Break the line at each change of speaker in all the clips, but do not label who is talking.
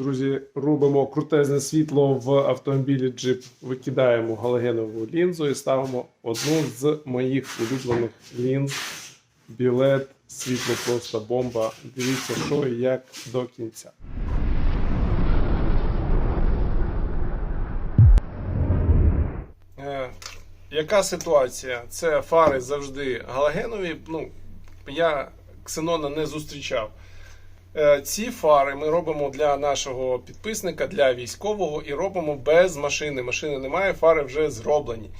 Друзі, робимо крутезне світло в автомобілі Jeep. Викидаємо галогенову лінзу і ставимо одну з моїх улюблених лінз. Білет, світло просто бомба. Дивіться, що і як до кінця. Е, яка ситуація? Це фари завжди галогенові. Ну, я ксенона не зустрічав. Е, Ці фари ми робимо для нашого підписника, для військового і робимо без машини. Машини немає, фари вже зроблені.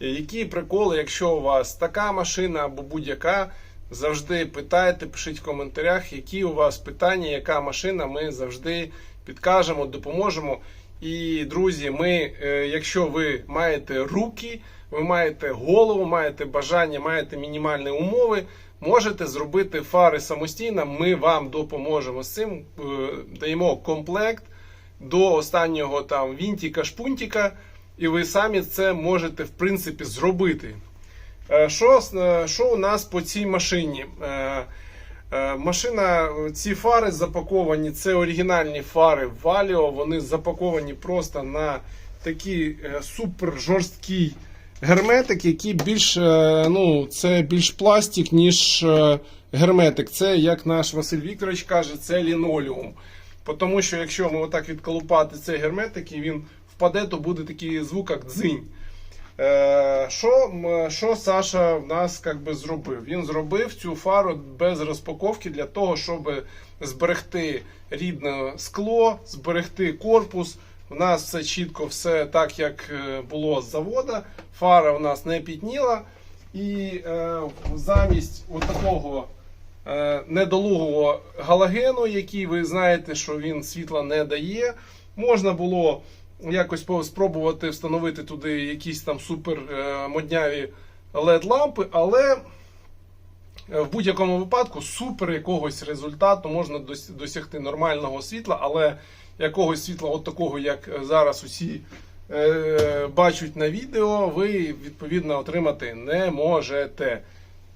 Які приколи, якщо у вас така машина або будь-яка, завжди питайте, пишіть в коментарях, які у вас питання, яка машина, ми завжди підкажемо, допоможемо. І, друзі, ми, е, якщо ви маєте руки, ви маєте голову, маєте бажання, маєте мінімальні умови, можете зробити фари самостійно. Ми вам допоможемо з цим. Е, Даємо комплект до останнього там вінтіка, шпунтіка, і ви самі це можете в принципі зробити. Е, Що, що у нас по цій машині? Е, Машина, ці фари запаковані, це оригінальні фари Valio, вони запаковані просто на такий е, супер жорсткий герметик, який більш, е, ну, це більш пластик, ніж герметик. Це, як наш Василь Вікторович каже, це лінолеум. Тому що якщо ми отак відколупати цей герметик і він впаде, то буде такий звук, як дзинь. Е, Що, що Саша в нас би, зробив? Він зробив цю фару без розпаковки для того, щоб зберегти рідне скло, зберегти корпус. У нас все чітко, все так, як е, було з завода. Фара у нас не пітніла. І е, замість такого е, недолугого галогену, який ви знаєте, що він світла не дає, можна було якось спробувати встановити туди якісь там супер е, модняві LED-лампи, але е, в будь-якому випадку супер якогось результату можна досягти нормального світла, але якогось світла, от такого, як е, зараз усі бачать на відео, ви відповідно отримати не можете.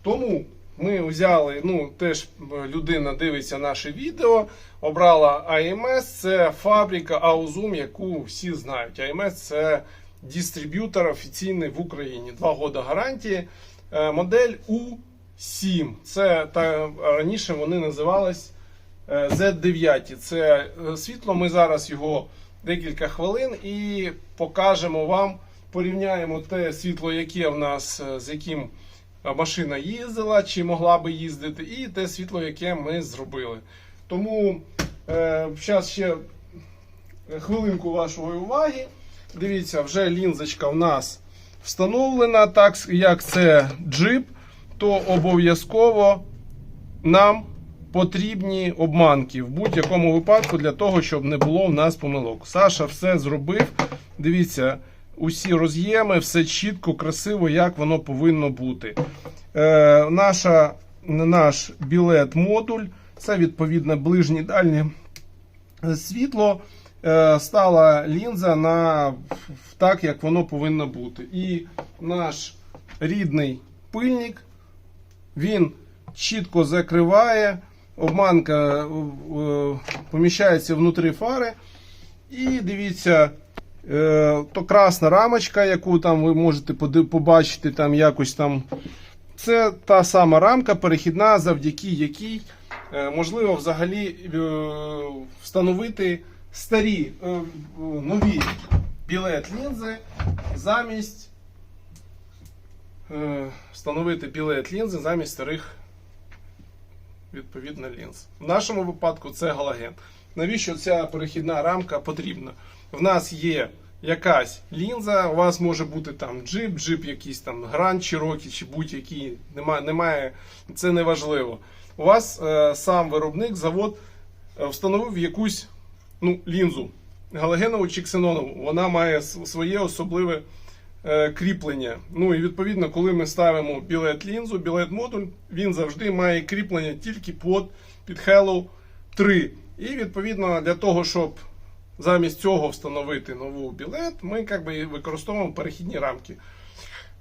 Тому ми взяли, ну теж е, людина дивиться наше відео, обрала AMS, це фабрика Auzum, яку всі знають. AMS це дистриб'ютор офіційний в Україні. Два роки гарантії. Е, Модель U7. Це та раніше вони називались е, Z9. Це е, світло. Ми зараз його декілька хвилин і покажемо вам. Порівняємо те світло, яке в нас з яким машина їздила чи могла би їздити, і те світло, яке ми зробили. Тому е, зараз ще хвилинку вашої уваги. Дивіться, вже лінзочка в нас встановлена, так як це джип, то обов'язково нам потрібні обманки в будь-якому випадку для того, щоб не було в нас помилок. Саша все зробив. Дивіться, усі роз'єми, все чітко, красиво, як воно повинно бути. Е, наша, наш білет-модуль, це відповідно ближнє дальнє світло. Е, стала лінза на так, як воно повинно бути. І наш рідний пильник, він чітко закриває, обманка е, е, поміщається внутрі фари. І дивіться, то красна рамочка, яку там ви можете побачити там якось там. Це та сама рамка перехідна, завдяки якій е, можливо взагалі е, встановити старі е, е, нові білет лінзи замість е, встановити білет лінзи замість старих відповідно лінз. В нашому випадку це галоген. Навіщо ця перехідна рамка потрібна? В нас є якась лінза, у вас може бути там джип, джип якийсь там гранд Cherokee чи будь-який, немає, немає, це не важливо. У вас е, сам виробник, завод е, встановив якусь ну, лінзу галогенову чи ксенонову. Вона має своє особливе е, кріплення. Ну і відповідно, коли ми ставимо білет лінзу, білет модуль, він завжди має кріплення тільки під, під Hello 3. І відповідно для того, щоб замість цього встановити нову білет, ми як би, використовуємо перехідні рамки.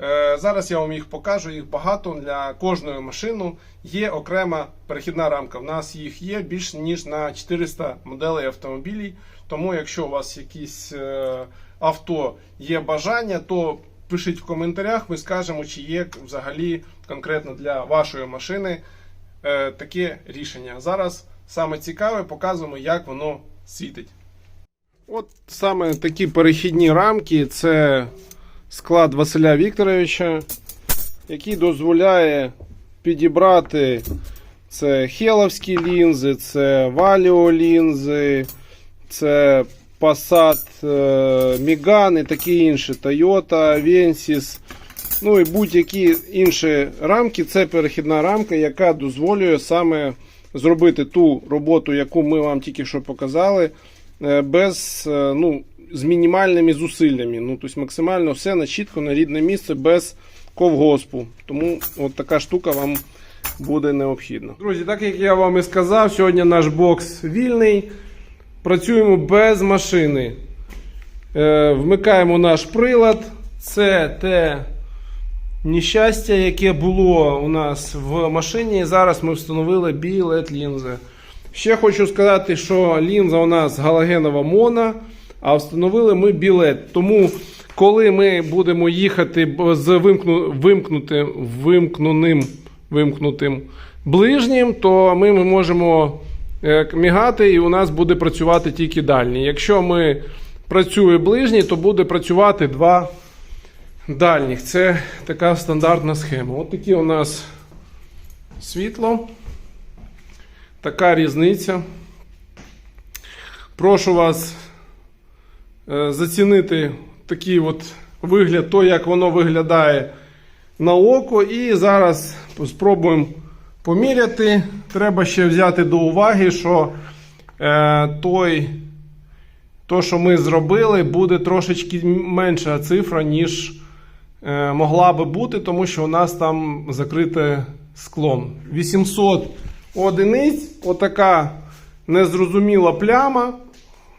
Е, Зараз я вам їх покажу, їх багато. Для кожної машини є окрема перехідна рамка. В нас їх є більш ніж на 400 моделей автомобілів. Тому, якщо у вас якісь е, авто є бажання, то пишіть в коментарях, ми скажемо, чи є взагалі конкретно для вашої машини е, таке рішення. Зараз саме цікаве, показуємо, як воно світить. От саме такі перехідні рамки це склад Василя Вікторовича, який дозволяє підібрати це хеловські лінзи, це валіо лінзи, це Passat е, Megane і такі інші, Toyota, Avensis, ну і будь-які інші рамки. Це перехідна рамка, яка дозволює саме зробити ту роботу, яку ми вам тільки що показали, без, е, ну, з мінімальними зусиллями. Ну, тобто максимально все на чітко, на рідне місце, без ковгоспу. Тому от така штука вам буде необхідна. Друзі, так як я вам і сказав, сьогодні наш бокс вільний. Працюємо без машини. Е, вмикаємо наш прилад. Це те нещастя, яке було у нас в машині. Зараз ми встановили білет лінзи. Ще хочу сказати, що лінза у нас галогенова мона, а встановили ми білет. Тому, коли ми будемо їхати з вимкну, вимкнути, вимкненим, вимкнутим ближнім, то ми, можемо е, мігати і у нас буде працювати тільки дальній. Якщо ми працює ближній, то буде працювати два дальніх. Це така стандартна схема. От такі у нас світло. Така різниця. Прошу вас е, зацінити такий от вигляд, то як воно виглядає на око. І зараз спробуємо поміряти. Треба ще взяти до уваги, що е, той, то, що ми зробили, буде трошечки менша цифра, ніж е, могла би бути, тому що у нас там закрите склом. 800 одиниць, отака незрозуміла пляма.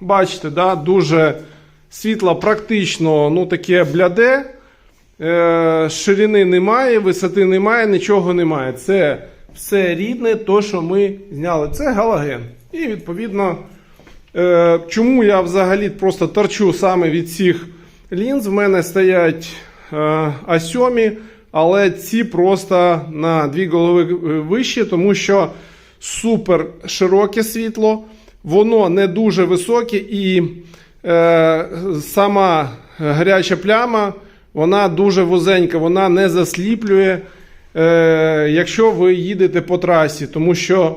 Бачите, да, дуже світло, практично ну, таке бляде. Е, ширини немає, висоти немає, нічого немає. Це все рідне, то, що ми зняли. Це галоген. І відповідно, е, чому я взагалі просто торчу саме від цих лінз. В мене стоять е, А7, але ці просто на дві голови вищі, тому що супер широке світло, воно не дуже високе і е, сама гаряча пляма. Вона дуже вузенька, вона не засліплює, е, якщо ви їдете по трасі, тому що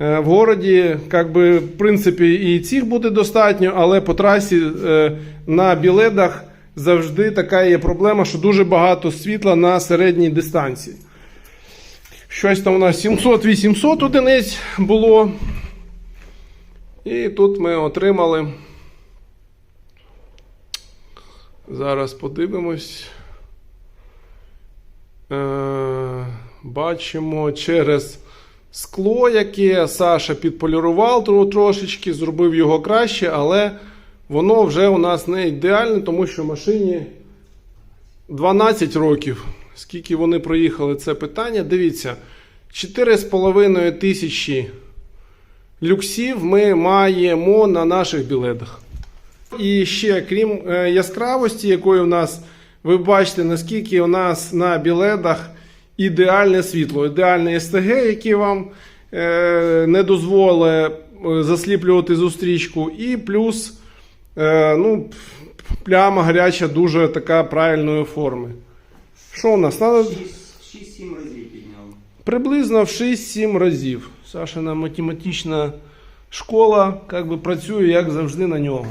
е, в городі, как би, в принципі, і цих буде достатньо, але по трасі е, на біледах завжди така є проблема, що дуже багато світла на середній дистанції. Щось там у нас 700-800 одиниць було. І тут ми отримали. Зараз подивимось. Е, бачимо через скло, яке Саша підполірував трошечки, зробив його краще, але воно вже у нас не ідеальне, тому що машині 12 років. Скільки вони проїхали це питання? Дивіться, 4,5 тисячі люксів ми маємо на наших білетах. І ще, крім е, яскравості, якої у нас, ви бачите, наскільки у нас на білетах ідеальне світло, ідеальне СТГ, яке вам е, не дозволить е, засліплювати зустрічку. І плюс е, ну, пляма гаряча дуже така правильної форми. Що у нас? Надо
6-7 разів підняв.
приблизно в 6-7 разів. Сашина математична школа як би, працює, як завжди, на нього.